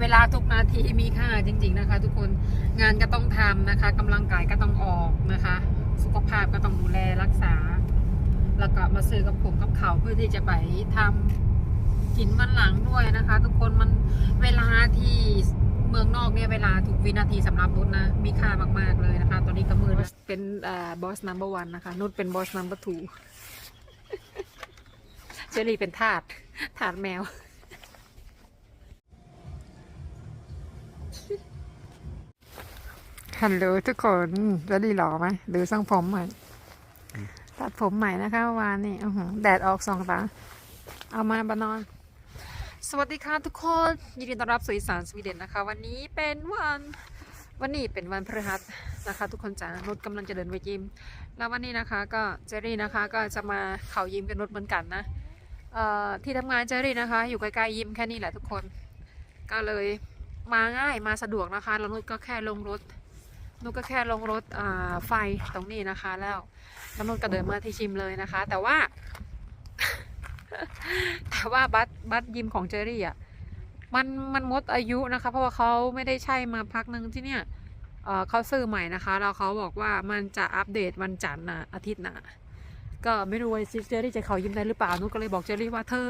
เวลาทุกนาทีมีค่าจริง ๆนะคะ ทุกคนงานก็ต้องทำนะคะกำลังกายก็ต้องออกนะคะ สุขภาพก็ต้องดูแลรักษา แล้วก็มาซื้อกับผมกับเขาเพื่อที่จะไปทำกินวันหลังด้วยนะคะ ทุกคนมันเวลาที่เมืองนอกเนี่ยเวลาทุกวินาทีสำหรับนุชนะ มีค่ามาก ๆเลยนะคะ ตอนนี้ก็มือเป็นบอสนัมเบอร์วันนะคะนุชเป็นบอสนัมเบอร์ทูเจอรี่เป็นทาสทาสแมว ฮัลโหลทุกคนจอรี่หล่อไหมหรือทรงผมใหม่ตัดผมใหม่นะคะวานนี่แดดออกสองตา เอามาบานอน สวัสดีค่ะทุกคน ยินดีต้อนรับสู่อีสานสวีเดนนะคะ วันนี้เป็นวันวันนี้เป็นวันพฤหัสนะคะ ทุกคนจ๋านุชกำลังจะเดินไปยิม แล้ววันนี้นะคะก็เจอรี่นะคะก็จะมาเขายิมกับนุชเหมือนกันนะที่ทำงานเจอรี่นะคะ อยู่ใกล้ๆยิมแค่นี้แหละทุกคน ก็เลยมาง่ายมาสะดวกนะคะแล้วนุชก็แค่ลงรถ นุก็แค่ลงรถไฟตรงนี้นะคะ แล้วแล้วนุชก็เดินมาที่ชิมเลยนะคะ แต่ว่า แต่ว่าบัตบัตยิมของเจอรี่อะมันมันมดอายุนะคะ เพราะว่าเขาไม่ได้ใช่มาพักหนึ่งที่เนี่ยเขาซื้อใหม่นะคะแล้วเขาบอกว่ามันจะอัปเดตวันจันทร์นะอาทิตย์หน้าก็ไม่รู้ว่าเจอรี่จะเขายิมได้หรือเปล่านุก็เลยบอกเจอรี่ว่าเธอ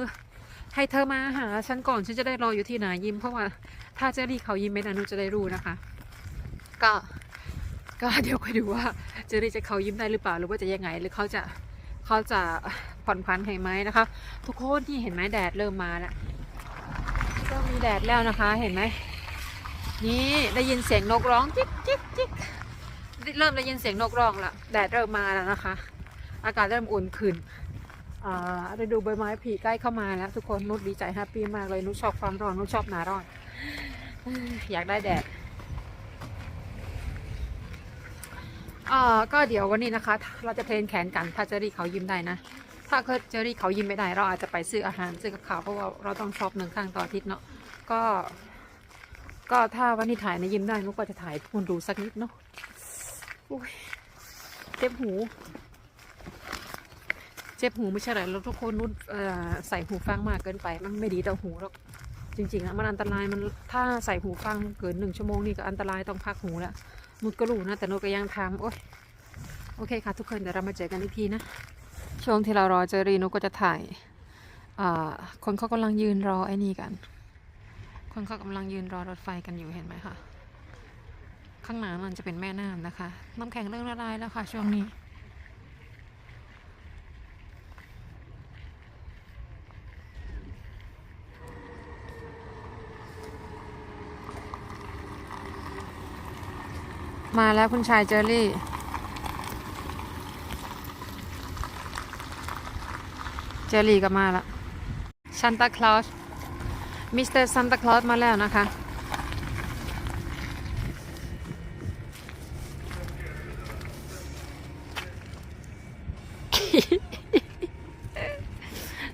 ให้เธอมาหาฉันก่อนฉันจะได้รออยู่ที่ไหนยิมเพราะว่าถ้าเจอรี่เขายิมไม่ได้นุจะได้รู้นะคะ ก็ ก็เดี๋ยวไปดูว่าเจอรี่จะเขายิ้มได้หรือเปล่าหรือว่าจะยังไงหรือเขาจะเขาจะผ่อนพันให้ไหมนะคะ ทุกคนที่เห็นไหมแดดเริ่มมาแล้วก็มีแดดแล้วนะคะเห็นไหมนี่ได้ยินเสียงนกร้องจิ๊กจิ๊กจิ๊กเริ่มได้ยินเสียงนกร้องละแดดเริ่มมาแล้วนะคะ อากาศเริ่มอุ่นขึ้นอ่าฤดูใบไม้ผลิใกล้เข้ามาแล้ว ทุกคนนุชดีใจแฮปปี้มากเลยนุชชอบความร้อนนุชชอบหนาร้อน อยากได้แดด เอ่อก็เดี๋ยววันนี้นะคะ เราจะเทรนแขนกันถ้าเจอรี่เขายิ้มได้นะ ถ้าเจอรี่เขายิ้มไม่ได้ เราอาจจะไปซื้ออาหารซื้อกับข้าวเพราะว่าเราต้องช็อปหนึ่งครั้งต่ออาทิตย์เนาะก็ ก็ถ้าวันนี้ถ่ายในยิ้มได้นุกก็จะถ่ายทุกคนดูสักนิดเนาะอุ๊ยเจ็บหูเจ็บหูไม่ใช่หรอแล้วทุกคนนุชเอ่อใส่หูฟังมากเกินไป มันไม่ดีต่อหูหรอกจริงๆนะมันอันตรายมันถ้าใส่หูฟังเกินหนึ่งชั่วโมงนี่ก็อันตรายต้องพักหูแล้ว นุดก็รู้นะแต่นุชก็ยังทำโอ้ยโอเคค่ะทุกคนเดี๋ยวเรามาเจอกันอีกทีนะ ช่วงที่เรารอเจอรีนุชก็จะถ่ายคนเขากำลังยืนรอไอ้นี่กัน คนเขากำลังยืนรอรถไฟกันอยู่เห็นไหมคะข้างหน้ามันจะเป็นแม่น้ำนะคะ น้ำแข็งเริ่มละลายแล้วค่ะช่วงนี้ มาแล้วคุณชายเจอรี่ เจอรี่ก็มาแล้วซันตาคลอสมิสเตอร์ซันตาคลอสมาแล้วนะคะ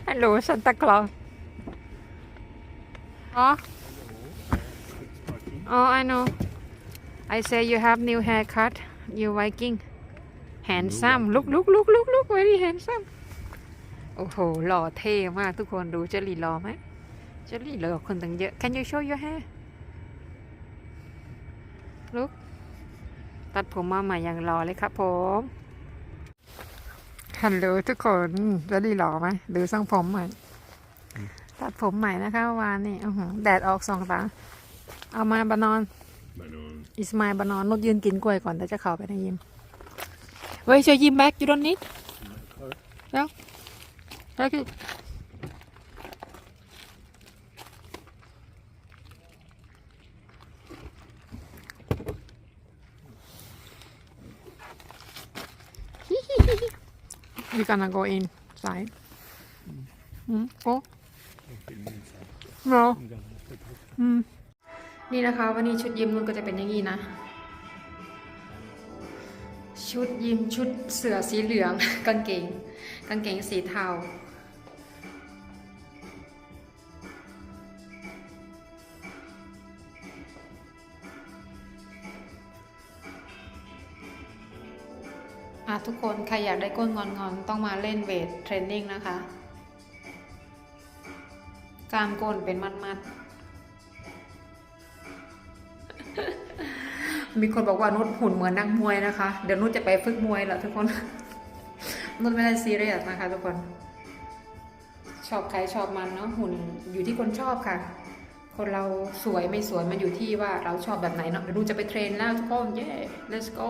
ฮัลโหลซันตาคลอสอ๋อ Oh, I know. I say you have new haircut. You Viking. Handsome. Look, look, look, look, look. Very handsome. โอ้โห หล่อเท่มากทุกคนดูเจลลี่หล่อไหมเจลลี่หล่อคนตั้งเยอะ Can you show your hair Look ตัดผมมาใหม่อย่างหล่อเลยครับผม ฮัลโหลทุกคนเจลลี่หล่อไหมดูทรงผมใหม่ ตัดผมใหม่นะคะเมื่อวานนี่อื้อหือแดดออกสองตา เอามาบานอน Banan. อิสมายบานอนนดยืนกินกล้วยก่อนแต่จะเข้าไปในยิมเว้ยจะยิมแบ็กยูดอนนิดแล้วแล้วคือยูกัน go inside อืม go no อืม นี่นะคะวันนี้ชุดยิมมันก็จะเป็นอย่างนี้นะ ชุดยิมชุดเสือสีเหลือง กางเกง กางเกงสีเทาทุกคน ใครอยากได้ก้นงอนๆต้องมาเล่นเวทเทรนนิ่งนะคะ กล้ามก้นเป็นมัดๆ มีคนบอกว่านุชหุ่นเหมือนนักมวยนะคะ เดี๋ยวนุชจะไปฝึกมวยแหละทุกคน นุชไม่ได้ซีเรียสนะคะทุกคน ชอบใครชอบมันเนาะหุ่นอยู่ที่คนชอบค่ะ คนเราสวยไม่สวยมันอยู่ที่ว่าเราชอบแบบไหนเนาะเดี๋ยวนุชจะไปเทรนแล้วทุกคนเย้ let's go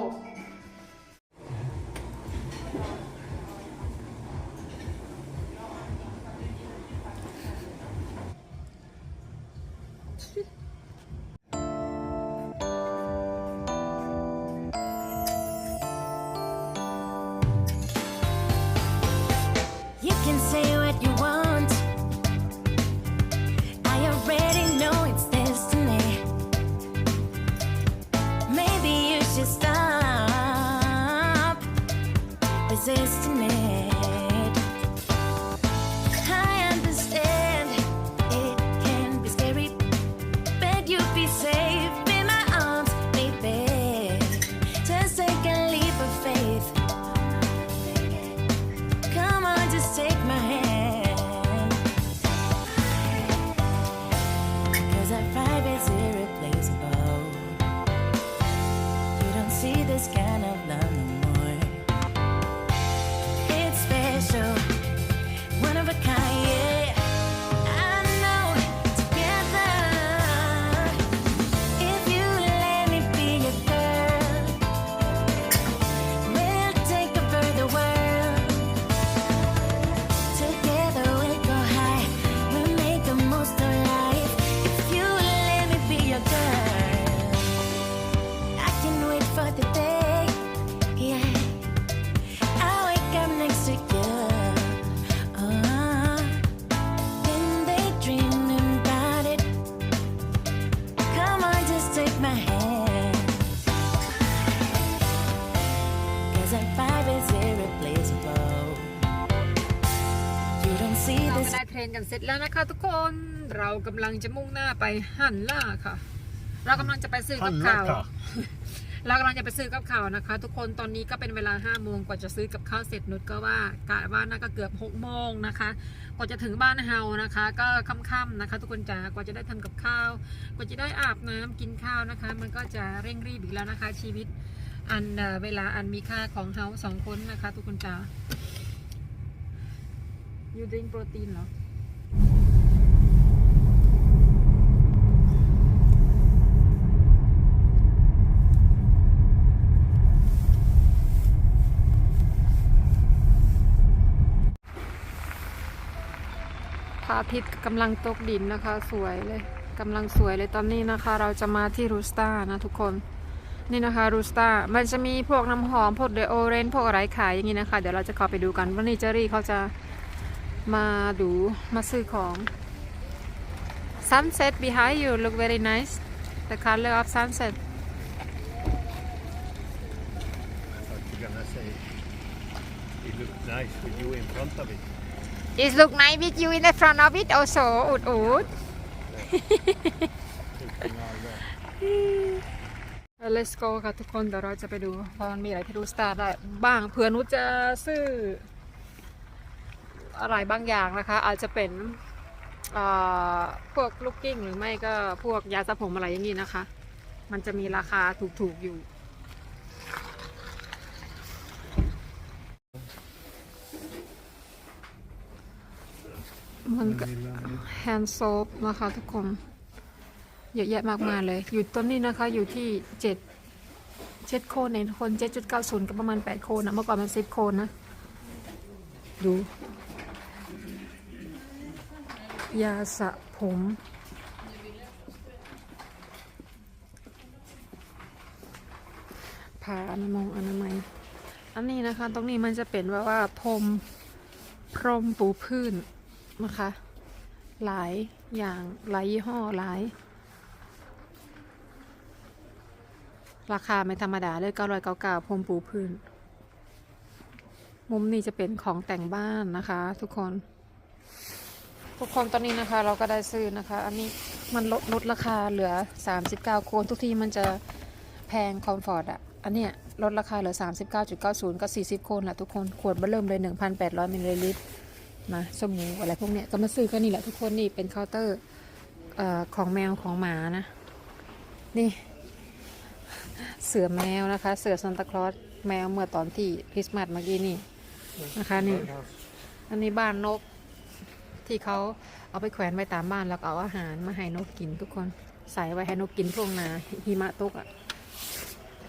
เทรนกันเสร็จแล้วนะคะทุกคนเรากำลังจะมุ่งหน้าไปหันล่าค่ะ เรากำลังจะไปซื้อกับข้าว Hanlaka. เรากำลังจะไปซื้อกับข้าวนะคะ ทุกคนตอนนี้ก็เป็นเวลา5้าโมงกว่าจะซื้อกับข้าวเสร็จนุชก็ว่ากะว่าน่าก็เกือบ6กโมงนะคะกว่าจะถึงบ้านเฮานะคะ ก็ค่ำๆนะคะ ทุกคนจ๋ากว่าจะได้ทำกับข้าว กว่าจะได้อาบน้ำกินข้าวนะคะ มันก็จะเร่งรีบอีกแล้วนะคะ ชีวิตอันเอ่อเวลาอันมีค่าของเฮาสองคนนะคะ ทุกคนจ๋า you drink protein เหรอพ ระอาทิตย์กำลังตกดินนะคะ สวยเลยกำลังสวยเลยตอนนี้นะคะ เราจะมาที่รูสตานะทุกคนนี่นะคะรูสตามันจะมีพวกน้ำหอมพวกเดโอเรนพวกอะไรขายอย่างนี้นะคะ เดี๋ยวเราจะข้าไปดูกันวันนี้เจอรี่เขาจะ มาดูมาซื้อของ sunset behind you look very nice the color of sunset I thought you were gonna say it looked nice with you in front of it. it look nice with you in the front of it also อุดอุด Taking all the Let's go ค่ะทุกคนเดี๋ยวเราจะไปดูว่ามันมีอะไรที่ดูสตาร์ได้บ้างเผื่อนุชจะซื้อ อะไรบางอย่างนะคะ อาจจะเป็นพวกลูกกิ้งหรือไม่ก็พวกยาสระผมอะไรอย่างนี้นะคะ มันจะมีราคาถูกๆอยู่ มันก็แฮนด์โซฟนะคะทุกคน เยอะแยะมากมายเลย อยู่ต้นนี้นะคะอยู่ที่เจ็ดเจ็ดโคนเองคนเจ็ดจุดเก้าศูนย์ก็ประมาณแปดโคนนะเมื่อก่อนมันสิบโคนนะ ดู ยาสระผมผ้าอนามัยอนามัย อันนี้นะคะ ตรงนี้มันจะเป็นว่าว่าพรมพรมปูพื้นนะคะ หลายอย่างหลายยี่ห้อหลาย ราคาไม่ธรรมดาเลย999พรมปูพื้น มุมนี้จะเป็นของแต่งบ้านนะคะ ทุกคน ทุกคนตอนนี้นะคะ เราก็ได้ซื้อนะคะ อันนี้มันลดลดราคาเหลือ 39 โคนทุกทีมันจะแพงคอมฟอร์ตอะอันเนี้ยลดราคาเหลือ 39.90 ก็ 40 โคนแหละทุกคนขวดเบอร์เริ่มเลย 1,800มิลลิลิตรนะสมูอะไรพวกเนี้ยก็มาซื้อกันนี่แหละทุกคนนี่เป็นเคาน์เตอร์เอ่อของแมวของหมานะ นี่ เสือแมวนะคะ เสือซานตาคลอสแมวเมื่อตอนที่คริสต์มาสเมื่อกี้นี่นะคะนี่ อันนี้บ้านนก ที่เขาเอาไปแขวนไว้ตามบ้านแล้วก็เอาอาหารมาให้นกกินทุกคนใส่ไว้ให้นกกินช่วงหนาหิมะตกอะ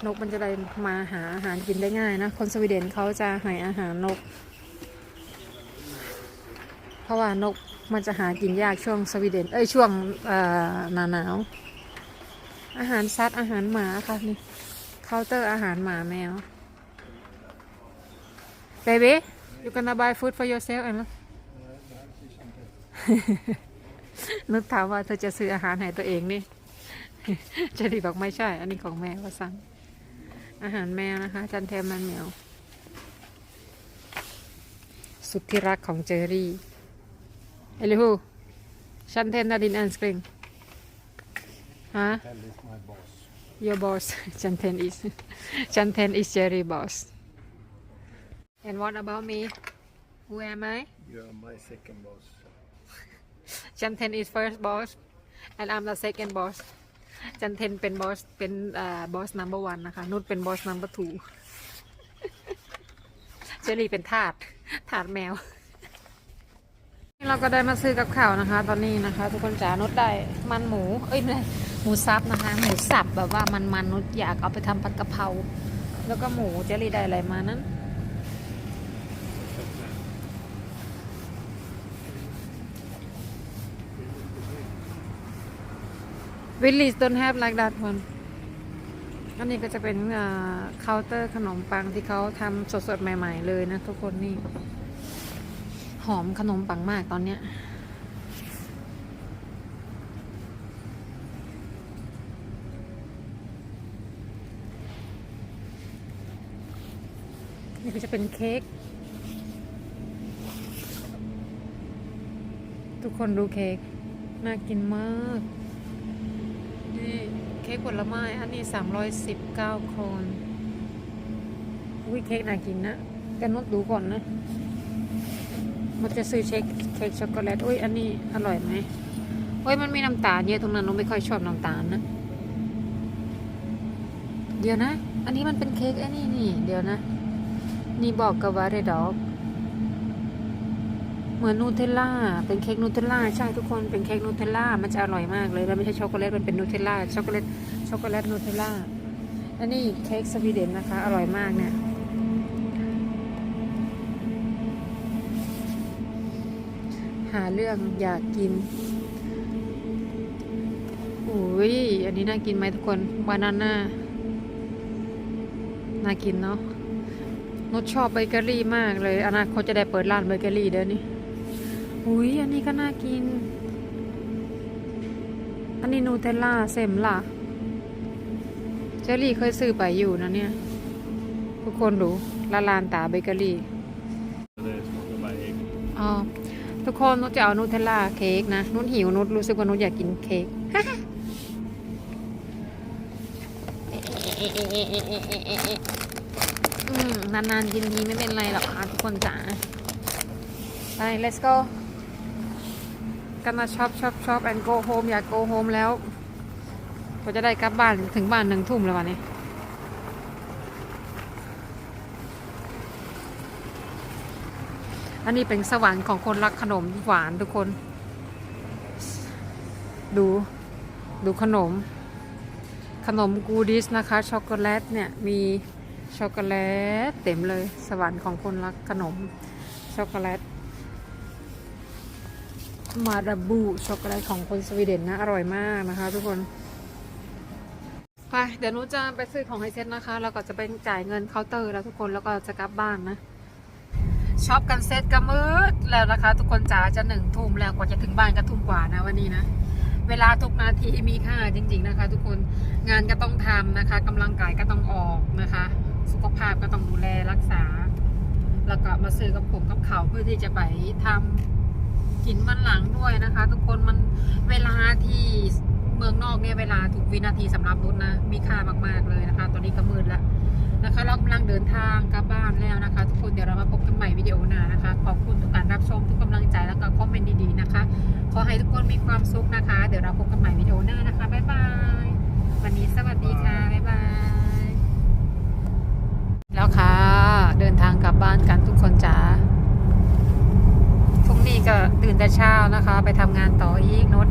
นกมันจะได้มาหาอาหารกินได้ง่ายนะ คนสวีเดนเขาจะให้อาหารนก เพราะว่านกมันจะหากินยากช่วงสวีเดน เอ้ยช่วงหนาหนาว อาหารสัตว์อาหารหมาค่ะนี่เคาน์เตอร์อาหารหมาแมว baby you gonna buy food for yourself and นึกถามว่าเธอจะซื้ออาหารให้ตัวเองนี่เจดีบอกไม่ใช่ อันนี้ของแมวว่าสั่งอาหารแมวนะคะ จันเทมมันแมว สุดที่รักของเจอรี่เอลิฮูฉันเทนนาดินแอนสกริงฮะ Your boss, Chanten is Chanten is Jerry boss. And what about me? Who am I? You are my second boss. Chanten is first boss, and I'm the second boss. Chanten เป็น boss เป็นอ่า boss number one นะคะ นุชเป็น boss number two เจอรี่เป็นทาสทาสแมว นี่เราก็ได้มาซื้อกับข้าวนะคะ ตอนนี้นะคะ ทุกคนจ๋า นุชได้มันหมู เอ้ยไม่ใช่หมูสับนะคะ หมูสับแบบว่ามันมันนุชอยากเอาไปทำผัดกะเพรา แล้วก็หมูเจอรี่ได้อะไรมานั้น วิลลี่ don't have like that one อันนี้ก็จะเป็นเคาน์เตอร์ขนมปังที่เขาทำสดๆ ใหม่ ๆ เลยนะทุกคนนี่ หอมขนมปังมากตอนเนี้ยนี่ก็จะเป็นเค้ก ทุกคนดูเค้ก น่ากินมาก ค้กผลไม้ อันนี้สามร้อยสิบเก้าคนอุ้ยเค้กน่ากินนะแต่นดดูก่อนนะ มันจะซื้อเช็คเค้กช็อกโกแลตอุ้ยอันนี้อร่อยไหมโอ้ยมันมีน้ำตาลเยอะตรงนั้นน้องไม่ค่อยชอบน้ำตาลนะ เดี๋ยวนะ อันนี้มันเป็นเค้กอันนี้นี่ เดี๋ยวนะ นี่บอกกับว่าเรดอก เหมือนนูเทลล่า เป็นเค้กนูเทลล่า ใช่ทุกคน เป็นเค้กนูเทลล่า มันจะอร่อยมากเลย แล้วไม่ใช่ช็อกโกแลต มันเป็นนูเทลล่า ช็อกโกแลต ช็อกโกแลตนูเทลล่าอันนี้เค้กสวีเดนนะคะ อร่อยมากเนี่ย หาเรื่องอยากกินอุ้ย อันนี้น่ากินไหมทุกคน บานาน่า น่ากินเนาะนดชอบเบเกอรี่มากเลย อนาคตจะได้เปิดร้านเบเกอรี่เดี๋ยวนี้ อุ้ยอันนี้ก็น่ากิน อันนี้นูเทลล่าเซมล่ะ เจอรี่เคยซื้อไปอยู่นะเนี่ย ทุกคนดูละลานตาเบเกอรี่อ๋อทุกคนนุชจะเอานูเทลล่าเค้กนะนุชหิวนุชรู้สึกว่านุชอยากกินเค้กนานๆกินทีไม่เป็นไรหรอกค่ะทุกคนจ๋าไป let's go กันมาช็อปช็อปช็อป and go home อยาก go home แล้วก็จะได้กลับบ้านถึงบ้านหนึ่งทุ่มแล้ววันนี้อันนี้เป็นสวรรค์ของคนรักขนมหวานทุกคน ดูดูขนม ขนมกูดิสนะคะ ช็อกโกแลตเนี่ย มีช็อกโกแลตเต็มเลย สวรรค์ของคนรักขนม ช็อกโกแลต มาดาบูช็อกโกแลตของคนสวีเดนนะ อร่อยมากนะคะทุกคนไปเดี๋ยวนูจะไปซื้อของให้เซ็ตนะคะ แล้วก็จะไปจ่ายเงินเคาน์เตอร์แล้วทุกคนแล้วก็จะกลับบ้านนะช็อปกันเซ็ตก็มืดแล้วนะคะ ทุกคนจ๋าจะหนึ่งทุ่มแล้วกว่าจะถึงบ้านก็ทุ่มกว่านะวันนี้นะเวลาทุกนาทีมีค่าจริง ๆนะคะ ทุกคนงานก็ต้องทำนะคะกำลังกายก็ต้องออกนะคะ สุขภาพก็ต้องดูแลรักษา แล้วก็มาซื้อกับผมกับเขาเพื่อที่จะไปทำ หินมันหลังด้วยนะคะ ทุกคนมันเวลาที่เมืองนอกเนี่ยเวลาทุกวินาทีสำหรับรถนะมีค่ามาก ๆเลยนะคะ ตอนนี้ก็มืดละนะคะเรากำลังเดินทางกลับบ้านแล้วนะคะ ทุกคนเดี๋ยวเรามาพบกันใหม่วิดีโอหน้านะคะ ขอบคุณทุกการรับชมทุกกำลังใจแล้วก็คอมเมนต์ดีๆนะคะ ขอให้ทุกคนมีความสุขนะคะ เดี๋ยวเราพบกันใหม่วิดีโอหน้านะคะบ๊ายบายวันนี้สวัสดีค่ะบ๊ายบายแล้วค่ะเดินทางกลับบ้านกันทุกคนจ้า นี่ก็ตื่นแต่เช้านะคะ ไปทำงานต่ออีกนุช